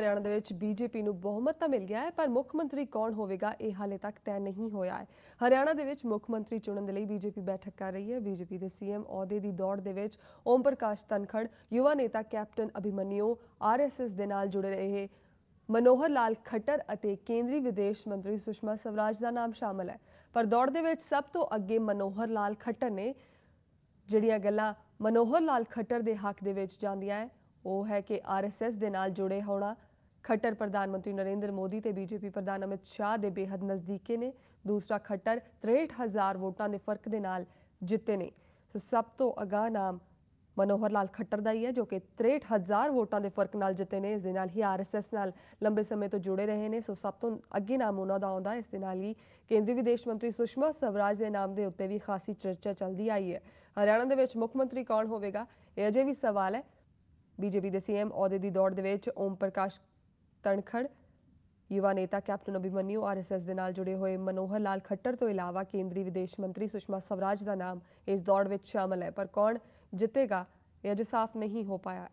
ਹਰਿਆਣਾ ਦੇ ਵਿੱਚ ਬੀਜੇਪੀ ਨੂੰ ਬਹੁਮਤ ਤਾਂ ਮਿਲ ਗਿਆ ਹੈ, ਪਰ ਮੁੱਖ ਮੰਤਰੀ ਕੌਣ ਹੋਵੇਗਾ ਇਹ ਹਾਲੇ ਤੱਕ ਤੈਅ ਨਹੀਂ ਹੋਇਆ ਹੈ। ਹਰਿਆਣਾ ਦੇ ਵਿੱਚ ਮੁੱਖ ਮੰਤਰੀ ਚੁਣਨ ਦੇ ਲਈ ਬੀਜੇਪੀ ਬੈਠਕ ਕਰ ਰਹੀ ਹੈ। ਬੀਜੇਪੀ ਦੇ ਸੀਐਮ ਅਹੁਦੇ ਦੀ ਦੌੜ ਦੇ ਵਿੱਚ ਓਮ ਪ੍ਰਕਾਸ਼ ਧਨਖੜ ਯੁਵਾ ਨੇਤਾ ਕੈਪਟਨ ਅਭਿਮਨਿਊ ਆਰਐਸਐਸ ਦੇ ਨਾਲ ਜੁੜੇ ਰਹੇ ਮਨੋਹਰ ਲਾਲ ਖੱਟਰ ਅਤੇ ਕੇਂਦਰੀ ਵਿਦੇਸ਼ ਮੰਤਰੀ ਸੁਸ਼ਮਾ ਸਵਰਾਜ ਦਾ ਨਾਮ ਸ਼ਾਮਲ ਹੈ। ਪਰ ਦੌੜ ਦੇ ਵਿੱਚ ਸਭ ਤੋਂ ਅੱਗੇ ਮਨੋਹਰ ਲਾਲ ਖੱਟਰ ਨੇ ਜਿਹੜੀਆਂ ਗੱਲਾਂ ਮਨੋਹਰ ਲਾਲ ਖੱਟਰ ਦੇ ਹੱਕ ਦੇ ਵਿੱਚ ਜਾਂਦੀਆਂ ਹੈ, ਉਹ ਹੈ ਕਿ ਆਰਐਸਐਸ ਦੇ ਨਾਲ ਜੁੜੇ ਹੋਣਾ। ਖੱਟਰ ਪ੍ਰਧਾਨ ਮੰਤਰੀ ਨਰਿੰਦਰ ਮੋਦੀ ਤੇ ਬੀਜੇਪੀ ਪ੍ਰਧਾਨ ਅਮਿਤ ਸ਼ਾਹ ਦੇ ਬੇਹੱਦ ਨਜ਼ਦੀਕੇ ਨੇ। ਦੂਸਰਾ ਖੱਟਰ 63000 ਵੋਟਾਂ ਦੇ ਫ਼ਰਕ ਦੇ ਨਾਲ ਜਿੱਤੇ ਨੇ। ਸੋ ਸਭ ਤੋਂ ਅਗਾਂਹ ਨਾਮ ਮਨੋਹਰ ਲਾਲ ਖੱਟਰ ਦਾ ਹੀ ਹੈ, ਜੋ ਕਿ 63000 ਵੋਟਾਂ ਦੇ ਫ਼ਰਕ ਨਾਲ ਜਿੱਤੇ ਨੇ। ਇਸ ਦੇ ਨਾਲ ਹੀ ਆਰਐਸਐਸ ਨਾਲ ਲੰਬੇ ਸਮੇਂ ਤੋਂ ਜੁੜੇ ਰਹੇ ਨੇ। ਸੋ ਸਭ ਤੋਂ ਅੱਗੇ ਨਾਮ ਉਹਨਾਂ ਦਾ ਆਉਂਦਾ ਇਸ ਦੇ ਨਾਲ ਹੀ ਕੇਂਦਰੀ ਵਿਦੇਸ਼ ਮੰਤਰੀ ਸੁਸ਼ਮਾ ਸਵਰਾਜ ਦੇ ਨਾਮ ਦੇ ਉੱਤੇ ਵੀ ਖਾਸੀ ਚਰਚਾ ਚੱਲਦੀ ਆਈ ਹੈ। ਹਰਿਆਣਾ ਦੇ ਵਿੱਚ ਮੁੱਖ ਮੰਤਰੀ ਕੌਣ ਹੋਵੇਗਾ? ਇਹ ਅਜੇ ਵੀ ਸਵਾਲ ਹੈ। ਬੀਜੇਪੀ ਦੇ ਸੀਐਮ ਅਹੁਦੇ ਦੀ ਦੌੜ ਦੇ ਵਿੱਚ ਓਮ ਪ੍ਰਕਾਸ਼ ਤਣਖੜ ਯੁਵਾ ਨੇਤਾ ਕੈਪਟਨ ਅਭਿਮਨਿਊ ਆਰਐਸਐਸ ਦੇ ਨਾਲ ਜੁੜੇ ਹੋਏ ਮਨੋਹਰ ਲਾਲ ਖੱਟਰ ਤੋਂ ਇਲਾਵਾ ਕੇਂਦਰੀ ਵਿਦੇਸ਼ ਮੰਤਰੀ ਸੁਸ਼ਮਾ ਸਵਰਾਜ ਦਾ ਨਾਮ ਇਸ ਦੌੜ ਵਿੱਚ ਸ਼ਾਮਲ ਹੈ। ਪਰ ਕੌਣ ਜਿੱਤੇਗਾ, ਇਹ ਅਜੇ ਸਾਫ਼ ਨਹੀਂ ਹੋ ਪਾਇਆ। ਹੈ